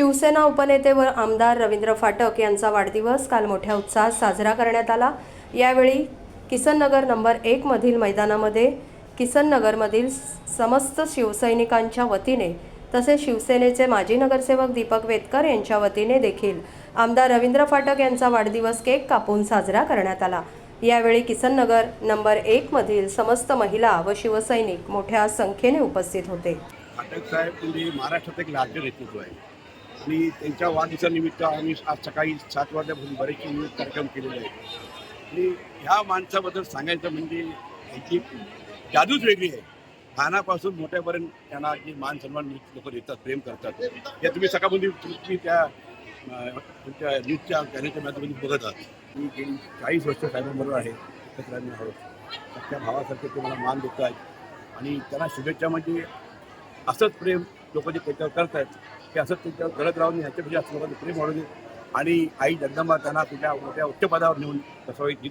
शिवसेना उपनेते व आमदार रवींद्र फाटक यांचा वाढदिवस काल मोठ्या उत्साहात साजरा करण्यात आला. यावेळी किसननगर नंबर एकमधील मैदानामध्ये किसननगरमधील समस्त शिवसैनिकांच्या वतीने तसेच शिवसेनेचे माजी नगरसेवक दीपक वेतकर यांच्या वतीने देखील आमदार रवींद्र फाटक यांचा वाढदिवस केक कापून साजरा करण्यात आला. यावेळी किसननगर नंबर एकमधील समस्त महिला व शिवसैनिक मोठ्या संख्येने उपस्थित होते. फाटक साहेब महाराष्ट्रात एक लाडके नेतृत्व आहे. आणि त्यांच्या वाढदिवसानिमित्त आम्ही आज सकाळी सात वाजल्यापासून बरेचसे विविध कार्यक्रम केलेले आहेत. आणि ह्या माणसाबद्दल सांगायचं म्हणजे त्यांची जादूच वेगळी आहे. लहानापासून मोठ्यापर्यंत त्यांना जे मान सन्मान लोक देतात प्रेम करतात. हे तुम्ही सकाळमध्ये तुम्ही त्या तुमच्या न्यूजच्या चॅनलच्या माध्यमातून बघत आहात. मी गेली चाळीस वर्ष साहेबांबरोबर आहे एकत्र आम्ही आहोत. त्या भावासारखे ते मला मान देत आहेत. आणि त्यांना शुभेच्छा म्हणजे असंच प्रेम लोक जे त्याच्यावर आहेत ते असंच त्यांच्यावर करत राहून ह्याच्यापेक्षा असं लोकांचं प्रेम वाढू आणि आई जगदंबा त्यांना तुझ्या मोठ्या उच्च पदावर नेऊन बसवायची